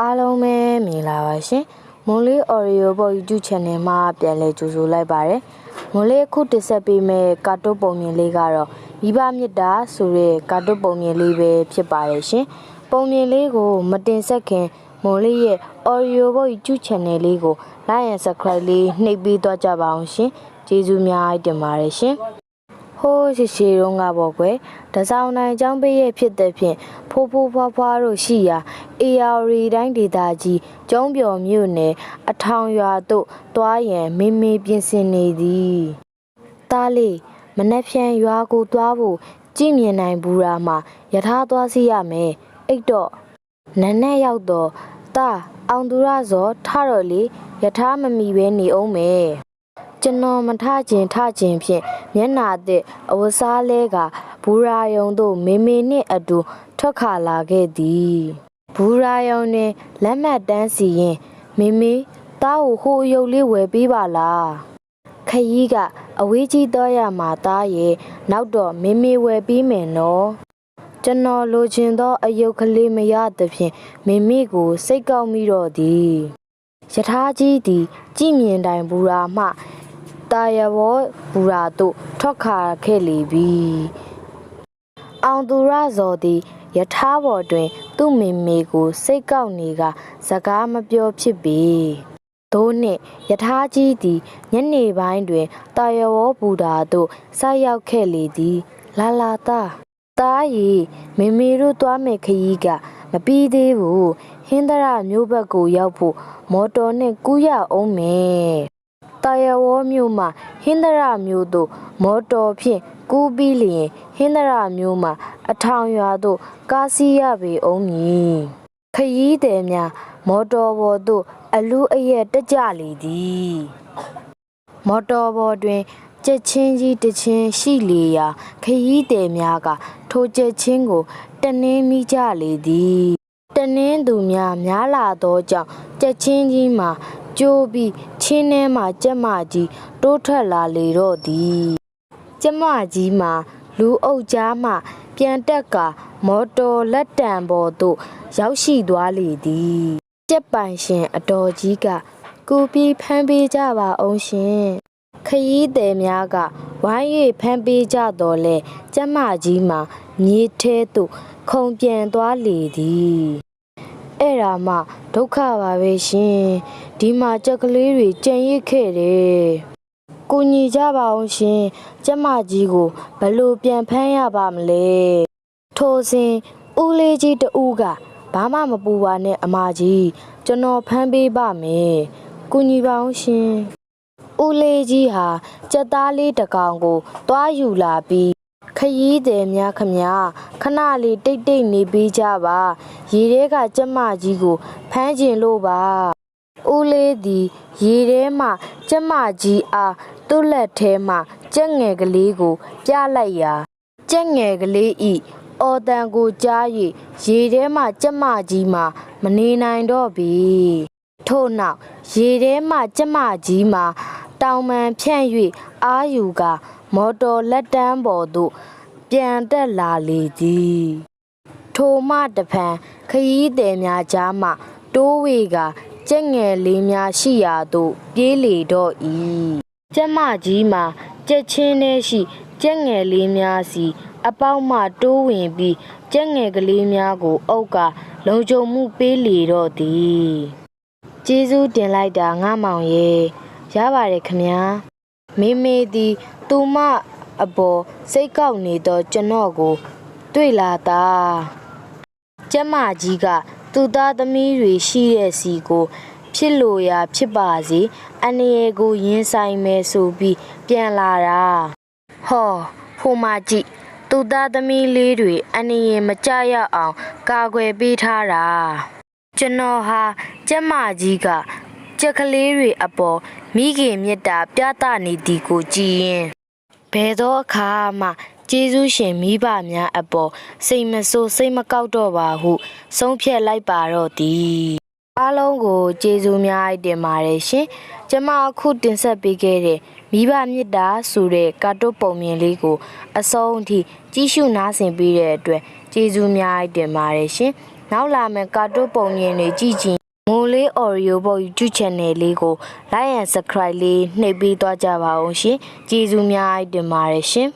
အားလုံးပဲမြင်လာပါရှင်မွန်လေး Oreo ပေါ် YouTube Channel မှာပြန်လည်ကြိုဆိုလိုက်ပါတယ်မွန်လေးအခုတင်ဆက်ပေးမယ့်ကာတွန်းပုံမြင်လေးကတော့မိဘမြတ်တာဆိုတဲ့ကာတွန်းပုံမြင်လေးပဲဖြစ်ပါတယ်ရှင်ပုံမြင်လေးကိုမတင်ဆက်ခင်မွန်လေးရဲ့ Oreo ပေါ် YouTube Channel လေးကို Like and Subscribe လေးနှိပ်ပြီးတော့ကြပါအောင်ရှင်ကျေးဇူးများတင်ပါတယ်ရှင် ဟိုးရှိရှိတုန်းကပေါ့ကွယ်တစောင်းနိုင်ចောင်းပေးရဲ့ဖြစ်တဲ့ဖြင့်ဖိုးဖိုးဖွားဖွားတို့ရှိရာ AR တိုင်းဒေသကြီးကျုံးပြော်မြို့နယ်အထောင်ရွာသို့တွားရန်မေမေပြင်ဆင်နေသည်တားလေးမနှက်ဖြန်ရွာကိုတွားဖို့ကြည့်မြင်နိုင်ဘူးရာမှာယထာသွားစီရမယ်အိတ်တော့နန်းနဲ့ရောက်တော့တာအောင်သူရဇော်ထတော့လေယထာမမီပဲနေအောင်မယ် ကျွန်တော်မထခြင်းထခြင်းဖြင့်မျက်နာအသည့်အဝတ်စားလဲကဘူရာယုံသို့မေမေနှင့်အတူထွက်ခါလာခဲ့သည်ဘူရာယုံနှင့်လက်မှတ်တန်းစီရင်မေမေတားကိုဟိုအယုတ်လေးဝယ်ပေးပါလားခရီးကအဝေးကြီးတော့ရမှာတားရဲ့နောက်တော့မေမေဝယ်ပေးမယ်နော်ကျွန်တော်လိုချင်သော အယုတ်ကလေးမရသဖြင့်မေမေကိုစိတ်ကောက်မိတော့သည်ယထာကြီးသည် ကြည်မြင်တိုင်ဘူရာမှ တာယဘောဘူရာသို့ထွက်ခါခဲ့လေပြီအောင်သူရဇော်သည်ယထာဘော်တွင် သူ့မေမေကိုစိတ်ကောက်နေကစကားမပြောဖြစ်ပေသို့နှင့်ယထာကြီးသည်ညနေပိုင်းတွင်တာယဝဘူရာသို့ဆိုက်ရောက်ခဲ့လေသည်လာလာသားသားရီမေမေတို့သွားမယ်ခရီးကမပြီးသေးဘူးဟင်းသရမျိုးဘက်ကိုရောက်ဖို့မော်တော်နဲ့ကူးရအောင်မယ် တာယဝမျိုးမှာဟင်းသရမျိုးတို့မော်တော်ဖြင့်ကူးပြီးလျင်ဟင်းသရမျိုးမှာအထောင်ရွာသို့ကားစီးရပေအောင်မည်ခရီးသည်များမော်တော်ပေါ်သို့အလူအယက်တက်ကြလေသည်မော်တော်ပေါ်တွင်ကြက်ချင်းကြီးတစ်ချင်းရှိလေရာခရီးသည်များကထိုကြက်ချင်းကိုတနင်းမိကြလေသည်တနင်းသူများများလာသောကြောင့်ကြက်ချင်းကြီးမှာ ကျိုးပြီးချင်းထဲမှကြက်မကြီးတိုးထွက်လာလေတော့သည်ကြက်မကြီးမှာလူအုပ်ကြားမှ ပြန်တက်ကမော်တော်လက်တံပေါ်သို့ ရောက်ရှိသွားလေသည်ကြက်ပိုင်ရှင်အတော်ကြီးကကူပြီးဖမ်းပေးကြပါအောင်ရှင်ခရီးသည်များကဝိုင်း၍ဖမ်းပေးကြတော်လဲကျမကြီးမှာမြေထဲသို့ခုန်ပြန်သွားလေသည်အဲ့ဒါမှ ဒုက္ခပါပဲရှင်ဒီမှာကြက်ကလေးတွေကြံရစ်ခဲ့တယ်ကိုညီကြပါအောင်ရှင်ကျမကြီးကိုဘယ်လို့ပြန်ဖမ်းရပါမလဲထိုစဉ်ဦးလေးကြီးတူကဘာမှမပူပါနဲ့အမကြီးကျွန်တော်ဖမ်းပေးပါမယ်ကူညီပါအောင်ရှင်ဦးလေးကြီးဟာကြက်သားလေးတစ်ကောင်ကိုတွားယူလာပြီးခရီးသည်များခမခဏလေးတိတ်တိတ်နေပေးကြပါ ရေထဲကကျက်မကြီးကိုဖမ်းကျင်လို့ပါဦးလေးသည်ရေထဲမှကျက်မကြီးအားသူ့လက်ထဲမှကြက်ငယ်ကလေးကိုပြလိုက်ရာကြက်ငယ်ကလေးဤအော်တန်ကိုကြား၍ရေထဲမှကျက်မကြီးမှာမနေနိုင်တော့ပြီထို့နောက်ရေထဲမှကျမကြီးမှာတောင်ပန်ဖြန့်၍အာယူကမော်တော်လက်တန်းပေါ်သို့ပြန်တက်လာလေသည်ထိုမှတဖန် ခရီးသည်များကြားမှတိုးဝေကကြက်ငယ်လေးများရှိရာသို့ပြေးလေတော့၏ကျမကြီးမှာကြက်ချင်းထဲရှိကြက်ငယ်လေးများစီအပေါက်မှတိုးဝင်ပြီးကြက်ငယ်ကလေးများကို အုပ်ကလုံခြုံမှုပေးလေတော့သည်ကျေးဇူးတင်လိုက်တာငါမောင်ရဲ့ရပါတယ်ခမညာမေမေသည်သူမအပေါ်စိတ်ကောက်နေသောကျွန်တော်ကို တွေ့လာတာ ကျမကြီးကသူသားသမီးတွေရှိတဲ့စီကို ဖြစ်လို့ရာဖြစ်ပါစေအန္တရာယ်ကိုရင်ဆိုင်မယ်ဆိုပြီးပြန်လာတာဟောဖိုမကြီးသူသားသမီးလေးတွေအန္တရာယ်မကြရအောင်ကာကွယ်ပေးထားတာကျွန်တော်ဟာကျက်မကြီးကကြက်ကလေးတွေအပေါ်မိခင်မြတ်တာပြသနေသည်ကိုကြည်ရင်ဘယ်သောအခါမှ ကျေးဇူးရှင်မိဘများအပေါ်စိတ်မဆိုးစိတ်မကောက်တော့ပါဟု ဆုံးဖြတ်လိုက်ပါတော့သည်အားလုံးကိုကျေးဇူးများတင်ပါတယ်ရှင်ကျမအခုတင်ဆက်ပေးခဲ့တဲ့မိဘမြတ်တာဆိုတဲ့ကာတွတ်ပုံမြင်လေးကိုအဆုံးအထိကြည့်ရှုနားဆင်ပေးတဲ့အတွက်ကျေးဇူးများတင်ပါတယ်ရှင်နောက်လာမယ့်ကာတွန်းပုံမြင်တွေကြည့်ချင်မိုးလေး Oreo ဘော YouTube channel လေးကို like and subscribe လေးနှိပ်ပြီးသွားကြပါအောင်ရှင်ကျေးဇူးများတင်ပါတယ်ရှင်